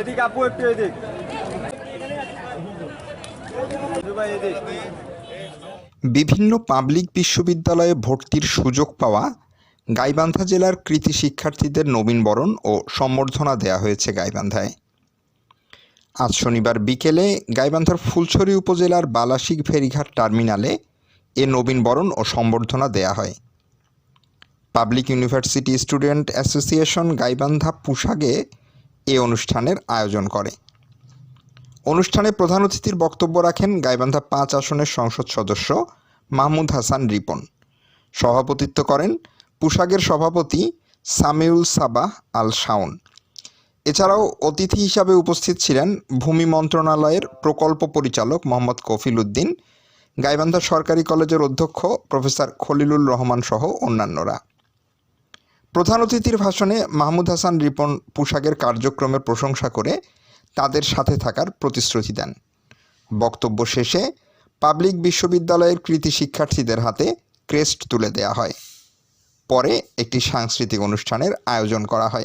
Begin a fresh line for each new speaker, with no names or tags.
এদিক আপু, একটু এদিক।
বিভিন্ন পাবলিক বিশ্ববিদ্যালয়ে ভর্তির সুযোগ পাওয়া গাইবান্ধা জেলার কৃতি শিক্ষার্থীদের নবীনবরণ ও সম্বর্ধনা দেয়া হয়েছে গাইবান্ধায়। আজ শনিবার বিকেলে গাইবান্ধার ফুলছড়ি উপজেলার বালাশিক ফেরিঘাট টার্মিনালে এ নবীনবরণ ও সম্বর্ধনা দেয়া হয়। Public university student association Gaibandha পুশাগে এ অনুষ্ঠানের আয়োজন করে। অনুষ্ঠানে প্রধান অতিথির বক্তব্য রাখেন গাইবান্ধা পাঁচ আসনের সংসদ সদস্য মাহমুদ হাসান রিপন। সভাপতিত্ব করেন পোশাকের সভাপতি সামিউল সাবাহ আল শাওন এছাড়াও অতিথি হিসাবে উপস্থিত ছিলেন ভূমি মন্ত্রণালয়ের প্রকল্প পরিচালক মোহাম্মদ কফিল উদ্দিন, গাইবান্ধা সরকারি কলেজের অধ্যক্ষ প্রফেসর খলিলুর রহমান সহ অন্যান্যরা। প্রধান অতিথির ভাষণে মাহমুদ হাসান রিপন পোশাকের কার্যক্রমের প্রশংসা করে তাদের সাথে থাকার প্রতিশ্রুতি দেন। বক্তব্য শেষে পাবলিক বিশ্ববিদ্যালয়ের কৃতি শিক্ষার্থীদের হাতে ক্রেস্ট তুলে দেয়া হয়। পরে একটি সাংস্কৃতিক অনুষ্ঠানের আয়োজন করা হয়।